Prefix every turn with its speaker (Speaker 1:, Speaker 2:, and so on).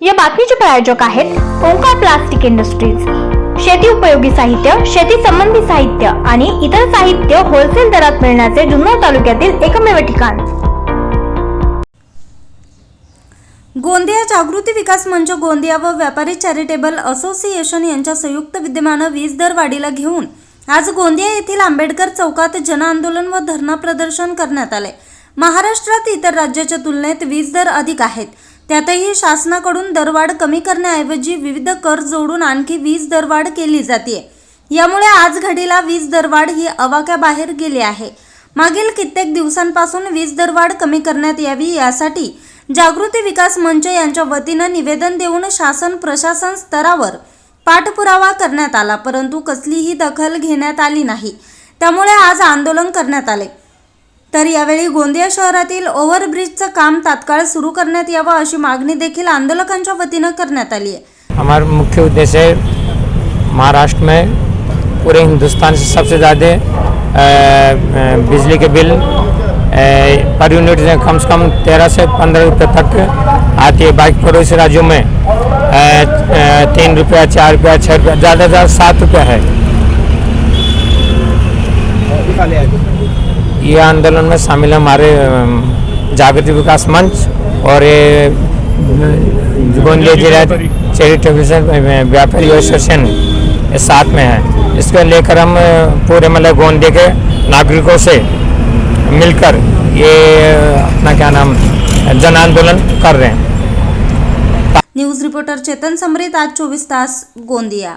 Speaker 1: या बातमीचे प्रायोजक आहेत ओंकार प्लास्टिक इंडस्ट्रीज. शेती उपयोगी साहित्य शेती संबंधी साहित्य आणि इतर साहित्य होलसेल दरात मिळण्याचे जुन्नर तालुक्यातील एकमेव ठिकाण.
Speaker 2: गोंदिया जागृती विकास मंच गोंदिया व व्यापारी चॅरिटेबल असोसिएशन यांच्या संयुक्त विद्यमानं वीज दर वाढीला घेऊन आज गोंदिया येथील आंबेडकर चौकात जनआंदोलन व धरणा प्रदर्शन करण्यात आले. महाराष्ट्रात इतर राज्याच्या तुलनेत वीज दर अधिक आहेत. त्यातही शासनाकडून दरवाढ कमी करण्याऐवजी विविध कर जोडून आणखी वीज दरवाढ केली जाते यामुळे आज घडीला वीज दरवाढ ही अवाक्याबाहेर गेली आहे. मागील कित्येक दिवसांपासून वीज दरवाढ कमी करण्यात यावी यासाठी जागृती विकास मंच यांच्या वतीनं निवेदन देऊन शासन प्रशासन स्तरावर पाठपुरावा करण्यात आला परंतु कसलीही दखल घेण्यात आली नाही. त्यामुळे आज आंदोलन करण्यात आले तर यावेळी गोंदिया शहरातील ओव्हरब्रिजचं काम तात्काळ सुरू करण्यात यावं अशी मागणी देखील आंदोलकांच्या वतीनं करण्यात आली आहे.
Speaker 3: हमारा मुख्य उद्देश्य है महाराष्ट्र में पूरे हिंदुस्तान से सबसे ज़्यादा बिजली के बिल पर यूनिट कम से कम तेरह से पंद्रह रुपये तक आती है। बाकी पड़ोसी राज्यों में तीन रुपया चार रुपया छः रुपया ज़्यादा से ज़्यादा सात रुपया है। ये आंदोलन में शामिल हमारे जागृति विकास मंच और ये गोंदिया जिला चैरिटेबल व्यापारी एसोसिएशन साथ में है। इसको लेकर हम पूरे मतलब गोंदिया के नागरिकों से मिलकर ये, अपना क्या नाम, जन आंदोलन कर रहे हैं।
Speaker 2: न्यूज़ रिपोर्टर चेतन समरीत, आज चौबीस तास गोंदिया।